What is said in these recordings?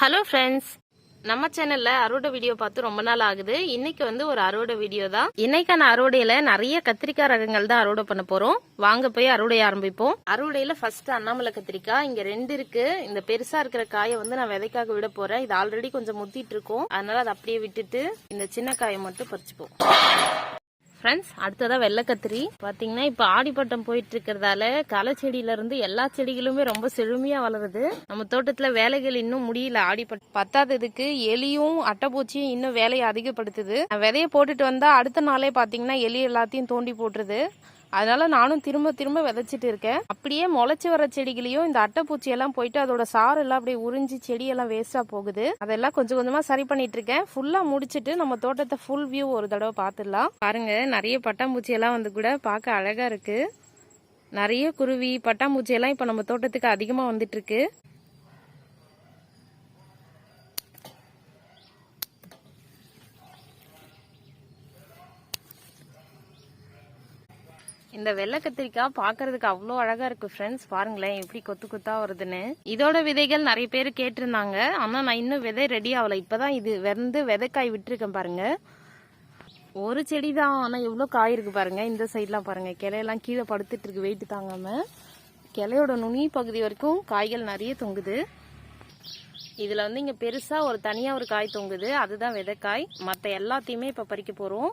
Hello friends நம்ம சேனல்ல அறுவடை வீடியோ பார்த்து ரொம்ப நாள் ஆகுது. இன்னைக்கு வந்து ஒரு அறுவடை வீடியோ தான். இன்னைக்கான அறுவடையில நிறைய கத்திரிக்காய் ரகங்கள் தான் அறுவடை பண்ண போறோம். வாங்க போய் அறுவடை ஆரம்பிப்போம். அறுவடையில ஃபர்ஸ்ட் அண்ணாமலை கத்திரிக்காய். இங்க ரெண்டு இருக்கு. இந்த பெருசா இருக்கிற காயை வந்து நான் விதைக்காக விட போறேன். இது ஆல்ரெடி கொஞ்சம் முத்திட்டு இருக்கும். அதனால அதை அப்படியே விட்டுட்டு இந்த சின்ன காயை மட்டும் பறிச்சுப்போம். ஃப்ரெண்ட்ஸ் அடுத்ததான் வெள்ளை கத்திரி பாத்தீங்கன்னா இப்ப ஆடிப்பட்டம் போயிட்டு இருக்கிறதால களை செடியில இருந்து எல்லா செடிகளுமே ரொம்ப செழுமையா வளருது. நம்ம தோட்டத்துல வேலைகள் இன்னும் முடியல. ஆடிப்பட்டம் பத்தாததுக்கு எலியும் அட்டைப்பூச்சியும் இன்னும் வேலையை அதிகப்படுத்துது. விதையை விதைய போட்டுட்டு வந்தா அடுத்த நாளே பாத்தீங்கன்னா எலி எல்லாத்தையும் தோண்டி போட்டுருது. அதனால நானும் திரும்ப திரும்ப விதைச்சிட்டு இருக்கேன். அப்படியே முளைச்சி வர செடிகளையும் இந்த அட்டைப்பூச்சி எல்லாம் போயிட்டு அதோட சாறு எல்லாம் அப்படியே உறிஞ்சி செடியெல்லாம் வேஸ்டா போகுது. அதெல்லாம் கொஞ்சம் கொஞ்சமா சரி பண்ணிட்டு இருக்கேன். ஃபுல்லா முடிச்சிட்டு நம்ம தோட்டத்தை ஃபுல் வியூ ஒரு தடவை பார்த்துடலாம். பாருங்க நிறைய பட்டாம்பூச்சி எல்லாம் வந்து கூட பார்க்க அழகா இருக்கு. நிறைய குருவி பட்டாம்பூச்சி எல்லாம் இப்ப நம்ம தோட்டத்துக்கு அதிகமா வந்துட்டு இருக்கு. இந்த வெள்ளை கத்திரிக்காய் பாக்குறதுக்கு அவ்வளோ அழகா இருக்கு ஃப்ரெண்ட்ஸ் பாருங்களேன் எப்படி கொத்து கொத்தா வருதுன்னு. இதோட விதைகள் நிறைய பேர் கேட்டிருந்தாங்க. ஆனா நான் இன்னும் விதை ரெடி ஆகல. இப்பதான் இது வந்து விதைக்காய் விட்டுருக்கேன் பாருங்க. ஒரு செடி தான் ஆனா எவ்வளோ காய் இருக்கு பாருங்க. இந்த சைட்லாம் பாருங்க. கிளையெல்லாம் கீழே படுத்துட்டு இருக்கு வெயிட் தாங்காம. கிளையோட நுனி பகுதி வரைக்கும் காய்கள் நிறைய தொங்குது. இதுல வந்து இங்க பெருசா ஒரு தனியா ஒரு காய் தொங்குது. அதுதான் விதைக்காய். மற்ற எல்லாத்தையுமே இப்ப பறிக்க போறோம்.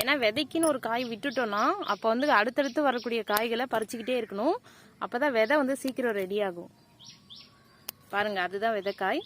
ஏன்னா விதைக்குன்னு ஒரு காய் விட்டுட்டோம்னா அப்ப வந்து அடுத்தடுத்து வரக்கூடிய காய்களை பறிச்சுக்கிட்டே இருக்கணும். அப்பதான் விதை வந்து சீக்கிரம் ரெடி ஆகும். பாருங்க அதுதான் விதைக்காய்.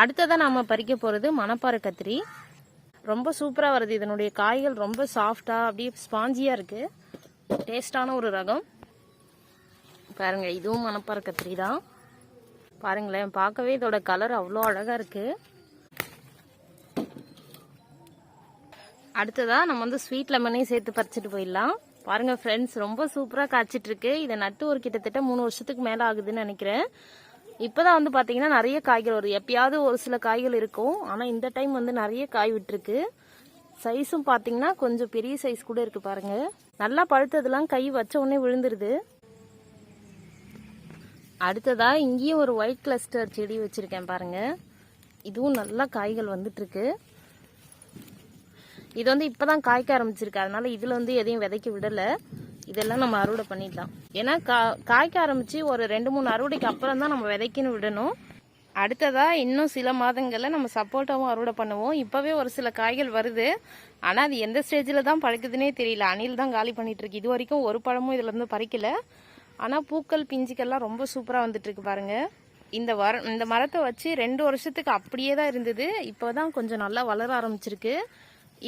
அடுத்ததா நாம பறிக்க போறது மணப்பாறை கத்திரி. ரொம்ப சூப்பராக வருது. இதனுடைய காய்கள் ரொம்ப சாஃப்டாக அப்படியே ஸ்பாஞ்சியாக இருக்குது டேஸ்டான ஒரு ரகம். பாருங்கள் இதுவும் மணப்பாறை கத்திரி தான். பாருங்களேன் பார்க்கவே இதோட கலர் அவ்வளோ அழகாக இருக்குது அடுத்ததாக நம்ம வந்து ஸ்வீட் லெமனையும் சேர்த்து பறிச்சுட்டு போயிடலாம். பாருங்கள் ஃப்ரெண்ட்ஸ் ரொம்ப சூப்பராக காய்ச்சிட்ருக்கு இதை நட்டு ஒரு கிட்டத்தட்ட மூணு வருஷத்துக்கு மேலே ஆகுதுன்னு நினைக்கிறேன். இப்போதான் வந்து பார்த்தீங்கன்னா நிறைய காய்கள் வரும் எப்பயாவது ஒரு சில காய்கள் இருக்கும். ஆனால் இந்த டைம் வந்து நிறைய காய் விட்டுருக்கு. சைஸும் பார்த்தீங்கன்னா கொஞ்சம் பெரிய சைஸ் கூட இருக்குது பாருங்க. நல்லா பழுத்ததெல்லாம் கை வச்ச உடனே விழுந்துருது. அடுத்ததாக இங்கேயும் ஒரு ஒயிட் கிளஸ்டர் செடி வச்சுருக்கேன் பாருங்கள் இதுவும் நல்லா காய்கள் வந்துட்டுருக்கு. இது வந்து இப்பதான் காய்க்க ஆரம்பிச்சிருக்கு. அதனால இதில் வந்து எதையும் விதைக்க விடலை. இதெல்லாம் நம்ம அறுவடை பண்ணிடலாம். ஏன்னா கா காய்க்க ஆரம்பித்து ஒரு ரெண்டு மூணு அறுவடைக்கு அப்புறம் தான் நம்ம விதைக்கணும் விடணும். அடுத்ததாக இன்னும் சில மாதங்களில் நம்ம சப்போட்டாவும் அறுவடை பண்ணுவோம். இப்போவே ஒரு சில காய்கள் வருது. ஆனால் அது எந்த ஸ்டேஜில் தான் பழுக்குதுன்னே தெரியல. அணில் தான் காலி பண்ணிகிட்ருக்கு இது வரைக்கும் ஒரு பழமும் இதுலேருந்து பறிக்கல. ஆனால் பூக்கள் பிஞ்சுக்கள்லாம் ரொம்ப சூப்பராக வந்துட்டுருக்கு பாருங்கள் இந்த வர இந்த மரத்தை வச்சு ரெண்டு வருஷத்துக்கு அப்படியே தான் இருந்தது. இப்போ தான் கொஞ்சம் நல்லா வளர ஆரம்பிச்சிருக்கு.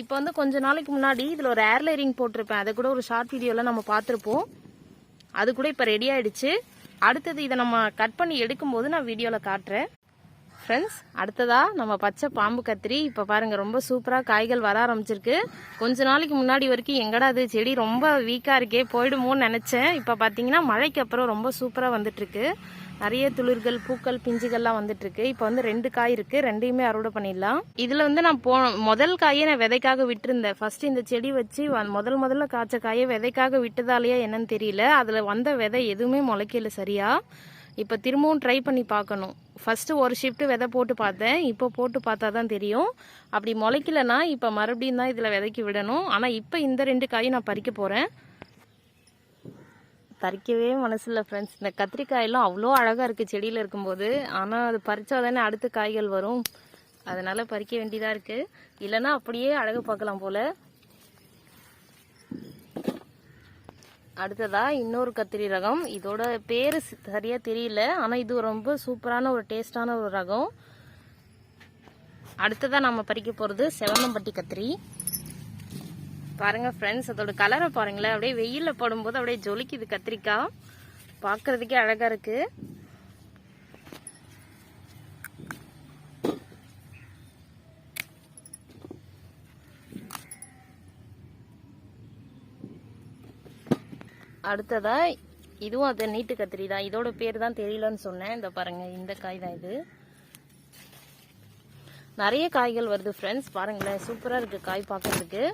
இப்போ வந்து கொஞ்ச நாளைக்கு முன்னாடி இதில் ஒரு ஏர் லைரிங் போட்டிருப்பேன். அதை கூட ஒரு ஷார்ட் வீடியோவில் நம்ம பார்த்துருப்போம். அது கூட இப்போ ரெடி ஆயிடுச்சு. அடுத்தது இதை நம்ம கட் பண்ணி எடுக்கும்போது நான் வீடியோவில் காட்டுறேன். ஃப்ரெண்ட்ஸ் அடுத்ததா நம்ம பச்சை பாம்பு கத்திரி. இப்போ பாருங்கள் ரொம்ப சூப்பராக காய்கள் வர ஆரம்பிச்சிருக்கு. கொஞ்ச நாளைக்கு முன்னாடி வரைக்கும் எங்கடா அது செடி ரொம்ப வீக்காக இருக்கே போயிடுமோன்னு நினச்சேன். இப்போ பார்த்தீங்கன்னா மழைக்கு அப்புறம் ரொம்ப சூப்பராக வந்துட்டுருக்கு நிறைய துளிர்கள் பூக்கள் பிஞ்சுகள்லாம் வந்துட்டு இருக்கு இப்போ வந்து ரெண்டு காய் இருக்கு. ரெண்டையுமே அறுவடை பண்ணிடலாம். இதுல வந்து நான் போ முதல் காயை நான் விதைக்காக விட்டுருந்தேன். ஃபர்ஸ்ட் இந்த செடி வச்சு முதல் முதல்ல காய்ச்ச காயை விதைக்காக விட்டதாலேயா என்னன்னு தெரியல. அதுல வந்த விதை எதுவுமே முளைக்கல சரியா. இப்போ திரும்பவும் ட்ரை பண்ணி பார்க்கணும். ஃபர்ஸ்ட் ஒரு ஷிஃப்ட் விதை போட்டு பார்த்தேன். இப்போ போட்டு பார்த்தா தான் தெரியும். அப்படி முளைக்கலன்னா இப்போ மறுபடியும் தான் இதில் விதைக்கு விடணும். ஆனால் இப்போ இந்த ரெண்டு காயும் நான் பறிக்க போகிறேன் பறிக்கவே மனசு இல்லை ஃப்ரெண்ட்ஸ் இந்த கத்திரிக்காயெல்லாம் அவ்வளோ அழகாக இருக்குது செடியில் இருக்கும்போது. ஆனால் அது பறித்தா தானே அடுத்த காய்கள் வரும். அதனால் பறிக்க வேண்டியதாக இருக்குது இல்லைன்னா அப்படியே அழகு பார்க்கலாம் போல். அடுத்ததாக இன்னொரு கத்திரி ரகம். இதோட பேர் சரியாக தெரியல. ஆனால் இது ரொம்ப சூப்பரான ஒரு டேஸ்டான ஒரு ரகம். அடுத்ததாக நம்ம பறிக்க போகிறது செவனம்பட்டி கத்திரி. பாருங்க ஃப்ரெண்ட்ஸ் அதோட கலரை பாருங்களேன். அப்படியே வெயிலில் போடும்போது அப்படியே ஜொலிக்குது கத்திரிக்காய். பார்க்கறதுக்கே அழகா இருக்கு. அடுத்ததா இதுவும் அது நீட்டு கத்திரி தான். இதோட பேர் தான் தெரியலன்னு சொன்னேன். இந்த பாருங்க இந்த காய் தான் இது. நிறைய காய்கள் வருது ஃப்ரெண்ட்ஸ் பாருங்களேன் சூப்பராக இருக்குது காய் பார்க்கறதுக்கு.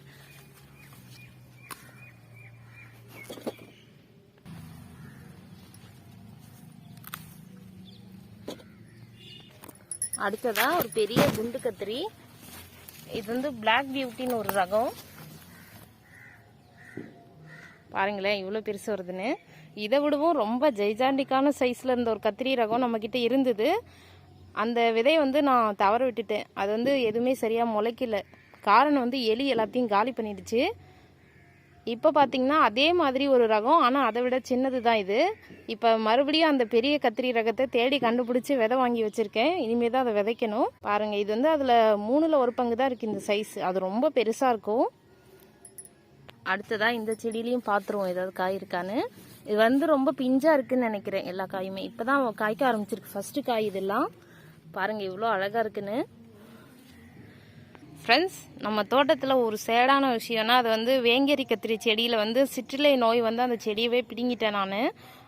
அடுத்ததா ஒரு பெரிய குண்டு கத்திரி. இது வந்து பிளாக் பியூட்டின்னு ஒரு ரகம். பாருங்களேன் இவ்வளோ பெருசு வருதுன்னு. இதை விடவும் ரொம்ப ஜெய்ஜாண்டிக்கான சைஸில் இருந்த ஒரு கத்திரி ரகம் நம்மக்கிட்ட இருந்தது. அந்த விதையை வந்து நான் தவற விட்டுட்டேன். அது வந்து எதுவுமே சரியாக முளைக்கல. காரணம் வந்து எலி எல்லாத்தையும் காலி பண்ணிடுச்சு. இப்போ பார்த்தீங்கன்னா அதே மாதிரி ஒரு ரகம் ஆனால் அதை விட சின்னது தான் இது. இப்போ மறுபடியும் அந்த பெரிய கத்திரி ரகத்தை தேடி கண்டுபிடிச்சி விதை வாங்கி வச்சுருக்கேன். இனிமேல் தான் அதை விதைக்கணும். பாருங்கள் இது வந்து அதில் மூணில் ஒரு பங்கு தான் இருக்குது இந்த சைஸ் அது ரொம்ப பெருசாக இருக்கும். அடுத்ததாக இந்த செடியிலையும் பார்த்துருவோம் ஏதாவது காய் இருக்கான்னு. இது வந்து ரொம்ப பிஞ்சாக இருக்குன்னு நினைக்கிறேன் எல்லா காயுமே. இப்போ தான் காய்க்க ஆரம்பிச்சிருக்கு. ஃபஸ்ட்டு காய் இதெல்லாம். பாருங்கள் இவ்வளோ அழகாக இருக்குன்னு. ஃப்ரெண்ட்ஸ் நம்ம தோட்டத்தில் ஒரு சேடான விஷயம்னா அது வந்து வேங்கேரி கத்திரி செடியில் வந்து சிற்றிலை நோய் வந்து அந்த செடியவே பிடுங்கிட்டேன் நான்.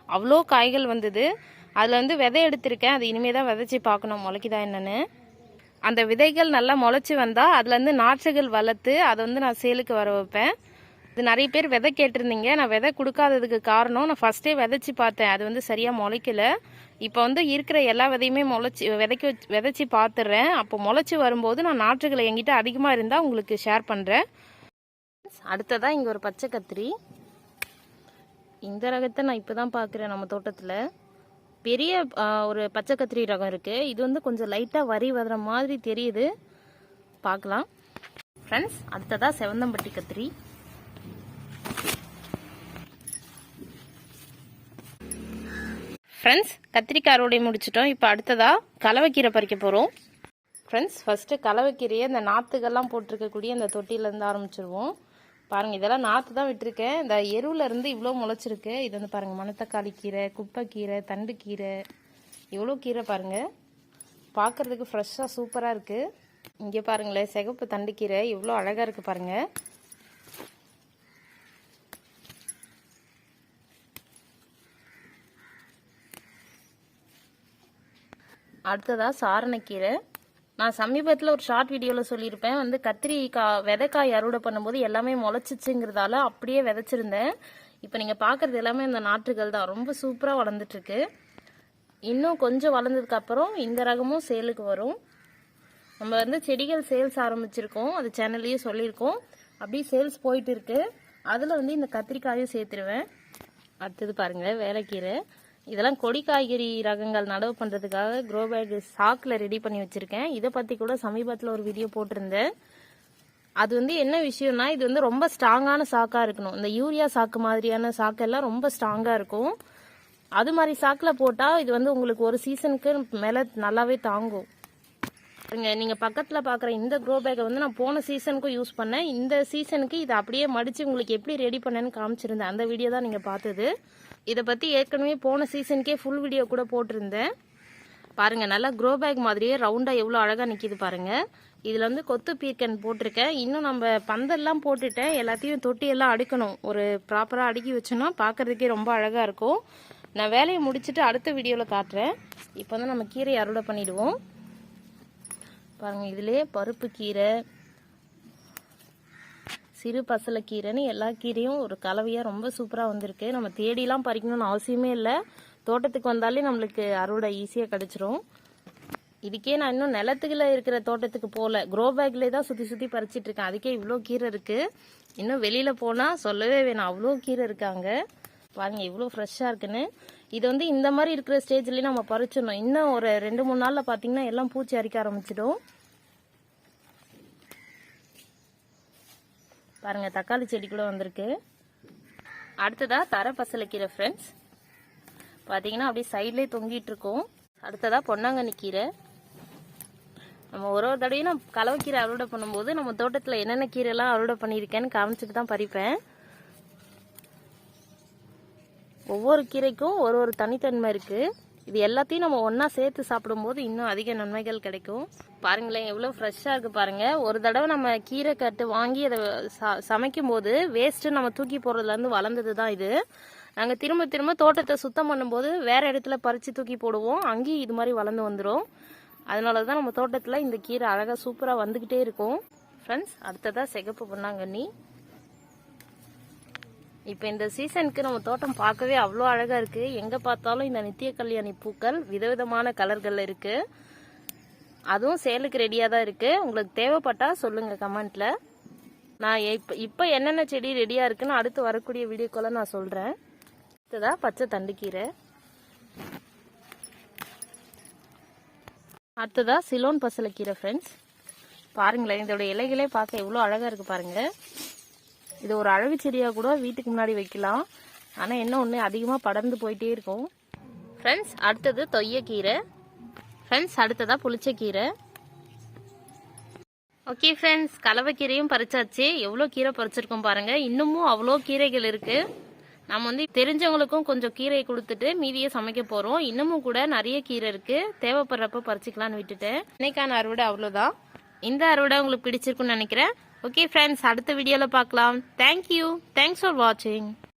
அவ்வளோ காய்கள் வந்தது. அதில் வந்து விதை எடுத்திருக்கேன். அது இனிமேல் தான் விதைச்சி பார்க்கணும். முளைக்குதா என்னென்னு. அந்த விதைகள் நல்லா முளைச்சி வந்தால் அதுலேருந்து நாற்றுகள் வளர்த்து அதை வந்து நான் சேலுக்கு வர வைப்பேன். இது நிறைய பேர் விதை கேட்டிருந்தீங்க. நான் விதை கொடுக்காததுக்கு காரணம் நான் ஃபஸ்ட்டே விதைச்சி பார்த்தேன். அது வந்து சரியாக முளைக்கல. இப்போ வந்து இருக்கிற எல்லா விதையுமே முளைச்சி விதைக்க வச்சு விதைச்சி பார்த்துடுறேன் அப்போ முளைச்சி வரும்போது நான் நாற்றுகளை என்கிட்ட அதிகமாக இருந்தால் உங்களுக்கு ஷேர் பண்ணுறேன் அடுத்ததாக இங்கே ஒரு பச்சை கத்திரி. இந்த ரகத்தை நான் இப்போ தான் பார்க்குறேன் நம்ம தோட்டத்தில். பெரிய ஒரு பச்சை கத்திரி ரகம் இருக்குது இது வந்து கொஞ்சம் லைட்டாக வரி வர்ற மாதிரி தெரியுது. பார்க்கலாம். ஃப்ரெண்ட்ஸ் அடுத்ததாக செவந்தம்பட்டி கத்திரி. ஃப்ரெண்ட்ஸ் கத்திரிக்காய் அறுவடை முடிச்சிட்டோம். இப்போ அடுத்ததாக கலவைக்கீரை பறிக்க போகிறோம் ஃப்ரெண்ட்ஸ் ஃபஸ்ட்டு கலவைக்கீரையை இந்த நாற்றுகள்லாம் போட்டிருக்கக்கூடிய இந்த தொட்டியிலேருந்து ஆரம்பிச்சிருவோம். பாருங்கள் இதெல்லாம் நாற்று தான் விட்டுருக்கேன். இந்த எருவிலேருந்து இவ்வளோ முளைச்சிருக்கு. இது வந்து பாருங்கள் மணத்தக்காளி கீரை குப்பைக்கீரை தண்டுக்கீரை இவ்வளோ கீரை. பாருங்கள் பார்க்குறதுக்கு ஃப்ரெஷ்ஷாக சூப்பராக இருக்குது இங்கே பாருங்களேன் சிகப்பு தண்டுக்கீரை இவ்வளோ அழகாக இருக்குது பாருங்கள் அடுத்ததாக சாரணக்கீரை. நான் சமீபத்தில் ஒரு ஷார்ட் வீடியோவில் சொல்லியிருப்பேன். வந்து கத்திரிக்காய் விதைக்காய் அறுவடை பண்ணும்போது எல்லாமே முளைச்சிச்சுங்கிறதால அப்படியே விதைச்சிருந்தேன். இப்போ நீங்கள் பார்க்குறது எல்லாமே இந்த நாற்றுகள் தான். ரொம்ப சூப்பராக வளர்ந்துட்டுருக்கு. இன்னும் கொஞ்சம் வளர்ந்ததுக்கப்புறம் இந்த ரகமும் சேலுக்கு வரும். நம்ம வந்து செடிகள் சேல்ஸ் ஆரம்பிச்சிருக்கோம். அது சேனல்லையே சொல்லியிருக்கோம். அப்படியே சேல்ஸ் போயிட்டு இருக்கு. அதில் வந்து இந்த கத்திரிக்காயும் சேர்த்துருவேன். அடுத்தது பாருங்கள் வேலைக்கீரை. இதெல்லாம் கொடி காய்கறி ரகங்கள் நடவு பண்ணுறதுக்காக க்ரோ பேக் சாக்கில் ரெடி பண்ணி வச்சுருக்கேன். இதை பற்றி கூட சமீபத்தில் ஒரு வீடியோ போட்டிருந்தேன். அது வந்து என்ன விஷயம்னா இது வந்து ரொம்ப ஸ்ட்ராங்கான சாக்காக இருக்கணும். இந்த யூரியா சாக்கு மாதிரியான சாக்கெல்லாம் ரொம்ப ஸ்ட்ராங்காக இருக்கும். அது மாதிரி சாக்கில் போட்டால் இது வந்து உங்களுக்கு ஒரு சீசனுக்கு மேலே நல்லாவே தாங்கும். பாருங்க நீங்கள் பக்கத்தில் பார்க்குற இந்த க்ரோ பேக்கை வந்து நான் போன சீசனுக்கும் யூஸ் பண்ணேன். இந்த சீசனுக்கு இதை அப்படியே மடித்து உங்களுக்கு எப்படி ரெடி பண்ணேன்னு காமிச்சிருந்தேன். அந்த வீடியோ தான் நீங்கள் பார்த்தது. இதை பற்றி ஏற்கனவே போன சீசனுக்கே ஃபுல் வீடியோ கூட போட்டிருந்தேன். பாருங்கள் நல்லா க்ரோ பேக் மாதிரியே ரவுண்டாக எவ்வளோ அழகாக நிற்கிது பாருங்கள் இதில் வந்து கொத்து பீர்க்கன் போட்டிருக்கேன். இன்னும் நம்ம பந்தல்லாம் போட்டுட்டேன் எல்லாத்தையும் தொட்டியெல்லாம் அடுக்கணும். ஒரு ப்ராப்பராக அடுக்கி வச்சோன்னா பார்க்குறதுக்கே ரொம்ப அழகாக இருக்கும். நான் வேலையை முடிச்சுட்டு அடுத்த வீடியோவில் காட்டுறேன். இப்போ வந்து நம்ம கீரை அறுவடை பண்ணிவிடுவோம் பாருங்கள் இதிலே பருப்பு கீரை சிறு பசலைக்கீரைன்னு எல்லா கீரையும் ஒரு கலவையாக ரொம்ப சூப்பராக வந்திருக்கு. நம்ம தேடிலாம் பறிக்கணும்னு அவசியமே இல்லை. தோட்டத்துக்கு வந்தாலே நம்மளுக்கு அறுவடை ஈஸியாக கிடச்சிரும். இதுக்கே நான் இன்னும் நிலத்துக்குள்ள இருக்கிற தோட்டத்துக்கு போகல க்ரோ பேக்லேயே தான் சுற்றி சுற்றி பறிச்சிட்டு இருக்கேன். அதுக்கே இவ்வளோ கீரை இருக்குது இன்னும் வெளியில் போனால் சொல்லவே வேணாம். அவ்வளோ கீரை இருக்காங்க பாருங்கள் இவ்வளோ ஃப்ரெஷ்ஷாக இருக்குன்னு. இது வந்து இந்த மாதிரி இருக்கிற ஸ்டேஜ்லேயே நம்ம பறிச்சிடணும். இன்னும் ஒரு ரெண்டு மூணு நாளில் பார்த்தீங்கன்னா எல்லாம் பூச்சி அரிக்க ஆரம்பிச்சிடும். பாருங்க தக்காளி செடி கூட வந்திருக்கு. அடுத்ததா தர பசலைக்கீரை ஃப்ரெண்ட்ஸ் பார்த்தீங்கன்னா அப்படியே சைட்லேயே தொங்கிட்டு இருக்கும். அடுத்ததா பொன்னாங்கண்ணி கீரை. நம்ம ஒரு ஒரு தடவையும் நான் கலவைக்கீரை அறுவடை பண்ணும்போது நம்ம தோட்டத்தில் என்னென்ன கீரைலாம் அறுவடை பண்ணியிருக்கேன்னு காமிச்சிட்டு தான் பறிப்பேன். ஒவ்வொரு கீரைக்கும் ஒரு ஒரு தனித்தன்மை இருக்குது இது எல்லாத்தையும் நம்ம ஒன்றா சேர்த்து சாப்பிடும்போது இன்னும் அதிக நன்மைகள் கிடைக்கும். பாருங்களேன் எவ்வளோ ஃப்ரெஷ்ஷாக இருக்கு பாருங்கள் ஒரு தடவை நம்ம கீரை கட்டு வாங்கி அதை ச- சமைக்கும் போது வேஸ்ட்டு நம்ம தூக்கி போடுறதுலேருந்து வளர்ந்தது தான் இது. நாங்கள் திரும்ப திரும்ப தோட்டத்தை சுத்தம் பண்ணும்போது வேறு இடத்துல பறித்து தூக்கி போடுவோம். அங்கேயும் இது மாதிரி வளர்ந்து வந்துடும் அதனால தான் நம்ம தோட்டத்தில் இந்த கீரை அழகாக சூப்பராக வந்துக்கிட்டே இருக்கும். ஃப்ரெண்ட்ஸ் அடுத்ததாக சிகப்பு பொன்னாங்கண்ணி இப்போ இந்த சீசனுக்கு நம்ம தோட்டம் பார்க்கவே அவ்வளோ அழகாக இருக்குது எங்கே பார்த்தாலும் இந்த நித்திய கல்யாணி பூக்கள் விதவிதமான கலர்களில் இருக்குது அதுவும் சேலுக்கு ரெடியாக தான் இருக்குது உங்களுக்கு தேவைப்பட்டால் சொல்லுங்கள் கமெண்ட்டில் நான் இப்போ இப்போ என்னென்ன செடி ரெடியாக இருக்குன்னு அடுத்து வரக்கூடிய வீடியோக்குள்ள நான் சொல்கிறேன் அடுத்ததாக பச்சை தண்டுக்கீரை. அடுத்ததாக சிலோன் பசலைக்கீரை ஃப்ரெண்ட்ஸ் பாருங்களேன் இதோட இலைகளே பார்க்க எவ்வளோ அழகாக இருக்குது பாருங்கள் இது ஒரு அழகு செடியாக கூட வீட்டுக்கு முன்னாடி வைக்கலாம். ஆனால் என்ன ஒன்று அதிகமாக படர்ந்து போயிட்டே இருக்கும். ஃப்ரெண்ட்ஸ் அடுத்தது தொய்யக்கீரை ஃப்ரெண்ட்ஸ் அடுத்ததாக புளிச்சக்கீரை ஓகே ஃப்ரெண்ட்ஸ் கலவைக்கீரையும் பறிச்சாச்சு. எவ்வளோ கீரை பறிச்சிருக்கோம் பாருங்கள் இன்னமும் அவ்வளோ கீரைகள் இருக்குது நம்ம வந்து தெரிஞ்சவங்களுக்கும் கொஞ்சம் கீரையை கொடுத்துட்டு மீதியை சமைக்க போகிறோம் இன்னமும் கூட நிறைய கீரை இருக்குது தேவைப்படுறப்ப பறிச்சிக்கலான்னு விட்டுட்டேன். இன்னைக்கான அறுவடை அவ்வளோதான் இந்த அறுவடை உங்களுக்கு பிடிச்சிருக்குன்னு நினைக்கிறேன். ஓகே ஃப்ரெண்ட்ஸ் அடுத்த வீடியோவில் பார்க்கலாம். தேங்க்யூ தேங்க்ஸ் ஃபார் வாட்சிங்